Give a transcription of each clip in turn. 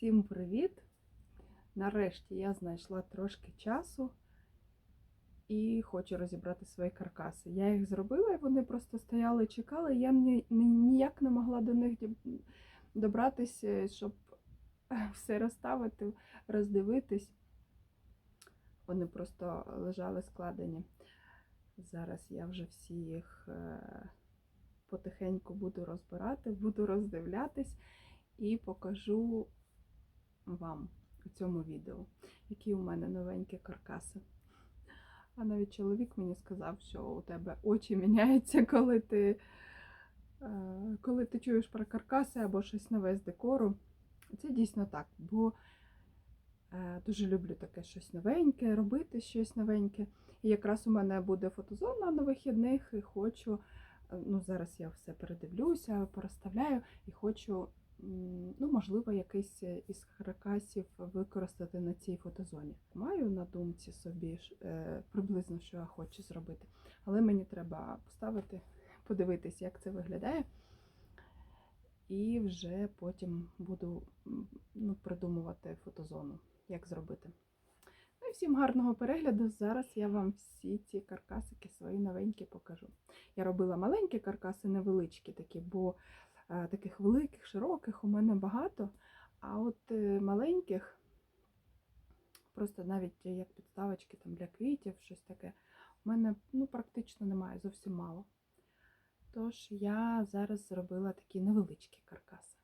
Всім привіт! Нарешті я знайшла трошки часу і хочу розібрати свої каркаси. Я їх зробила, і вони просто стояли чекали. Я ні- ні- ніяк не могла до них добратися, щоб все розставити, роздивитись. Вони просто лежали складені. Зараз я вже всі їх е, потихеньку буду розбирати, буду роздивлятись і покажу вам у цьому відео, які у мене новенькі каркаси. А навіть чоловік мені сказав, що у тебе очі міняються, коли ти, е, коли ти чуєш про каркаси або щось нове з декору. Це дійсно так, бо е, дуже люблю таке щось новеньке, робити щось новеньке. І якраз у мене буде фотозона на вихідних, і хочу, е, ну зараз я все передивлюся, порозставляю і хочу ну, можливо, якийсь е, із каркасів використати на цій фотозоні. Маю на думці собі е, приблизно, що я хочу зробити, але мені треба поставити, подивитись, як це виглядає. І вже потім буду ну, придумувати фотозону, як зробити. Ну і всім гарного перегляду. Зараз я вам всі ці каркасики свої новенькі покажу. Я робила маленькі каркаси, невеличкі такі, бо таких великих, широких у мене багато. А от е, маленьких, просто навіть як підставочки там, для квітів, щось таке, у мене ну, практично немає, зовсім мало. Тож я зараз зробила такі невеличкі каркаси,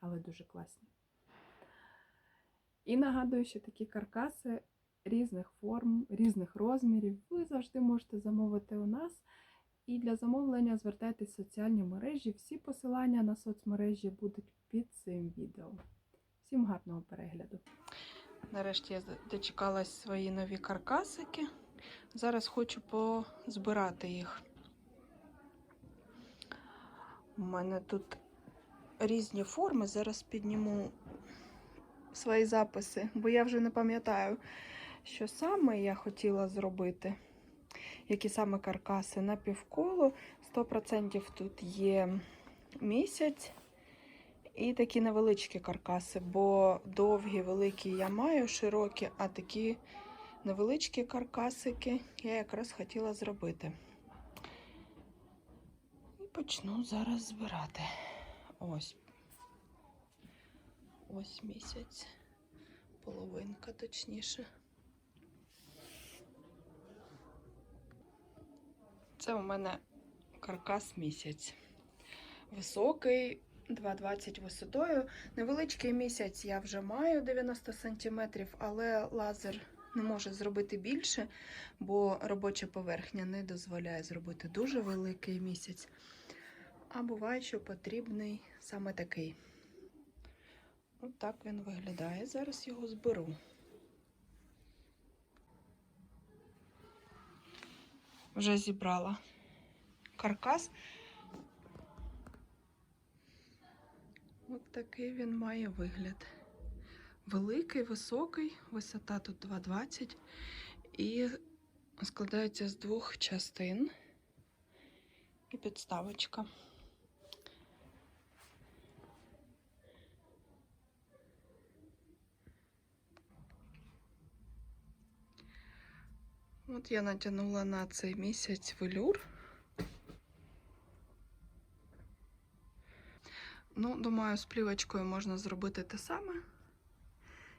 але дуже класні. І нагадую, що такі каркаси різних форм, різних розмірів ви завжди можете замовити у нас. І для замовлення звертайтесь в соціальні мережі. Всі посилання на соцмережі будуть під цим відео. Всім гарного перегляду. Нарешті я дочекалась свої нові каркасики. Зараз хочу позбирати їх. У мене тут різні форми. Зараз підніму свої записи, бо я вже не пам'ятаю, що саме я хотіла зробити. Які саме каркаси на півколо. 100% тут є місяць. І такі невеличкі каркаси, бо довгі, великі я маю, широкі, а такі невеличкі каркасики я якраз хотіла зробити. І почну зараз збирати. Ось. Ось місяць. Половинка, точніше. Це у мене каркас місяць. Високий, 2,20 висотою. Невеличкий місяць я вже маю 90 см, але лазер не може зробити більше, бо робоча поверхня не дозволяє зробити дуже великий місяць. А буває, що потрібний саме такий. Ось так він виглядає. Зараз його зберу. Вже зібрала каркас. Ось такий він має вигляд. Великий, високий, висота тут 2,20 і складається з двох частин і підставочка. От я натягнула на цей місяць велюр. Ну, думаю, з плівочкою можна зробити те саме.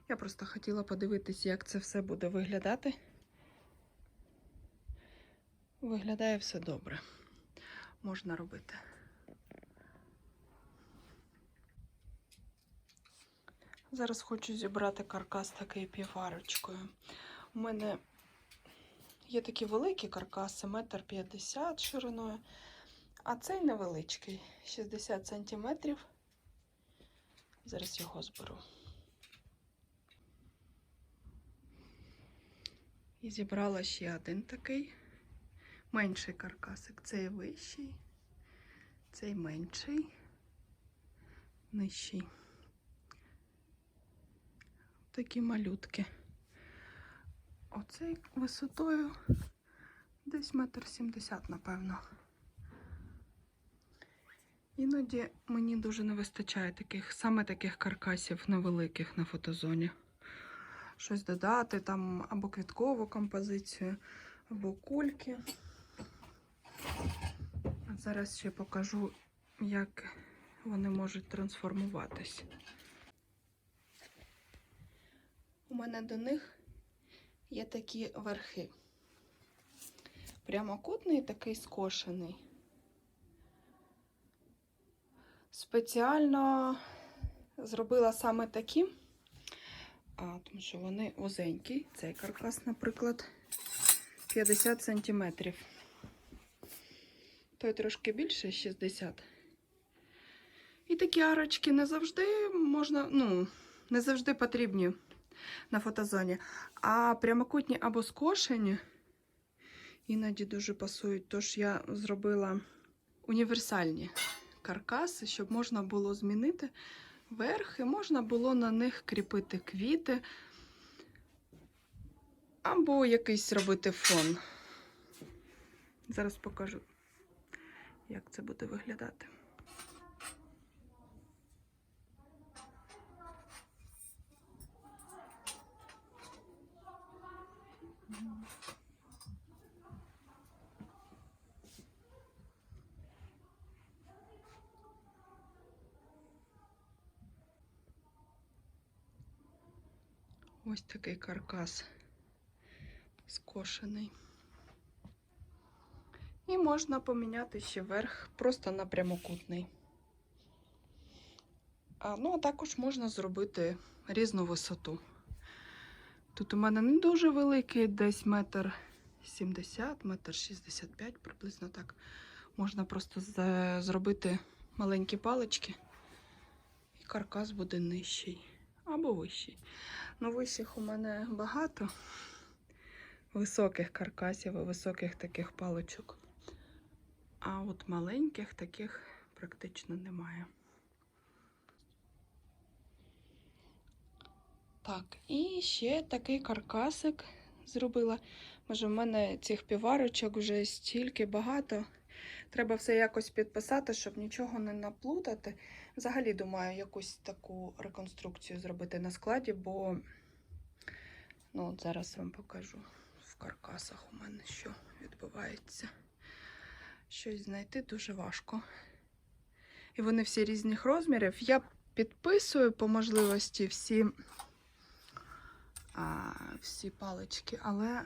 Я просто хотіла подивитись, як це все буде виглядати. Виглядає все добре. Можна робити. Зараз хочу зібрати каркас такий піварочкою. У мене Є такі великі каркаси, метр п'ятдесят шириною, а цей невеличкий 60 сантиметрів. Зараз його зберу. І зібрала ще один такий менший каркасик. Цей вищий, цей менший, нижчий. Такі малютки. Оцей висотою десь метр сімдесят, напевно. Іноді мені дуже не вистачає таких, саме таких каркасів невеликих на фотозоні. Щось додати, там або квіткову композицію, або кульки. Зараз ще покажу, як вони можуть трансформуватись. У мене до них є такі верхи. Прямокутний, такий скошений. Спеціально зробила саме такі, а, тому що вони вузенькі. Цей каркас, наприклад, 50 см. Той трошки більше 60 І такі арочки не завжди можна, ну, не завжди потрібні на фотозоні. А прямокутні або скошені іноді дуже пасують. Тож я зробила універсальні каркаси, щоб можна було змінити верх, і можна було на них кріпити квіти, або якийсь робити фон. Зараз покажу, як це буде виглядати. Ось такий каркас скошений. І можна поміняти ще верх просто на прямокутний. А, ну, а також можна зробити різну висоту. Тут у мене не дуже великий, десь метр 70, метр 65, приблизно так. Можна просто зробити маленькі палички, і каркас буде нижчий або вищий. Ну, вищих у мене багато високих каркасів і високих таких паличок. А от маленьких таких практично немає. Так, і ще такий каркасик зробила. Може, в мене цих піварочок вже стільки багато. Треба все якось підписати, щоб нічого не наплутати. Взагалі, думаю, якусь таку реконструкцію зробити на складі, бо ну, от зараз вам покажу в каркасах у мене що відбувається. Щось знайти дуже важко. І вони всі різних розмірів. Я підписую по можливості всі, а, всі палички, але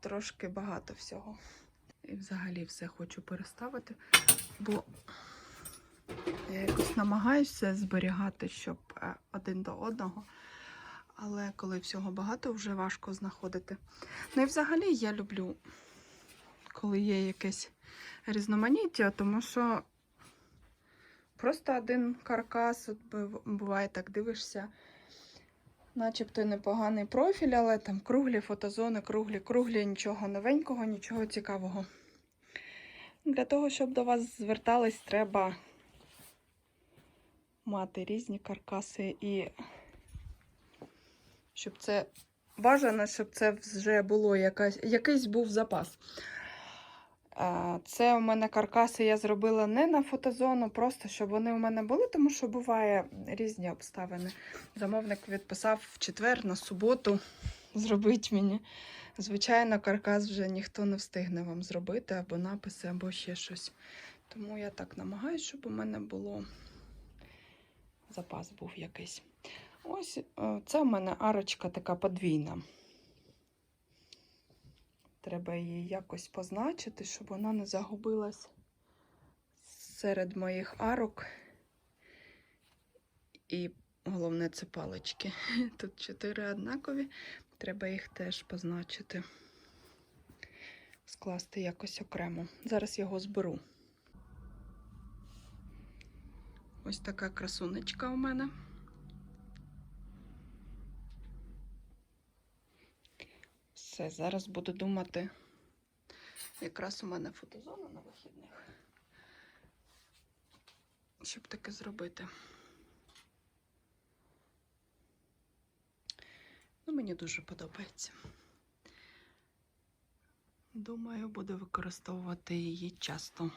трошки багато всього. І взагалі все хочу переставити, бо я якось намагаюся зберігати, щоб е, один до одного. Але коли всього багато, вже важко знаходити. Ну і взагалі я люблю, коли є якесь різноманіття, тому що просто один каркас, от буває так, дивишся, начебто непоганий профіль, але там круглі фотозони, круглі, круглі, нічого новенького, нічого цікавого. Для того, щоб до вас звертались, треба мати різні каркаси і щоб це бажано, щоб це вже було якась, якийсь був запас. А, Це у мене каркаси я зробила не на фотозону, просто щоб вони у мене були, тому що буває різні обставини. Замовник відписав в четвер на суботу зробить мені. Звичайно, каркас вже ніхто не встигне вам зробити, або написи, або ще щось. Тому я так намагаюся, щоб у мене було запас був якийсь. Ось е, це у мене арочка така подвійна. Треба її якось позначити, щоб вона не загубилась серед моїх арок. І головне це палички. Тут чотири однакові, треба їх теж позначити, скласти якось окремо. Зараз його зберу. Ось така красунечка у мене. Все, зараз буду думати. Якраз у мене фотозона на вихідних. Щоб таке зробити. Ну, мені дуже подобається. Думаю, буду використовувати її часто.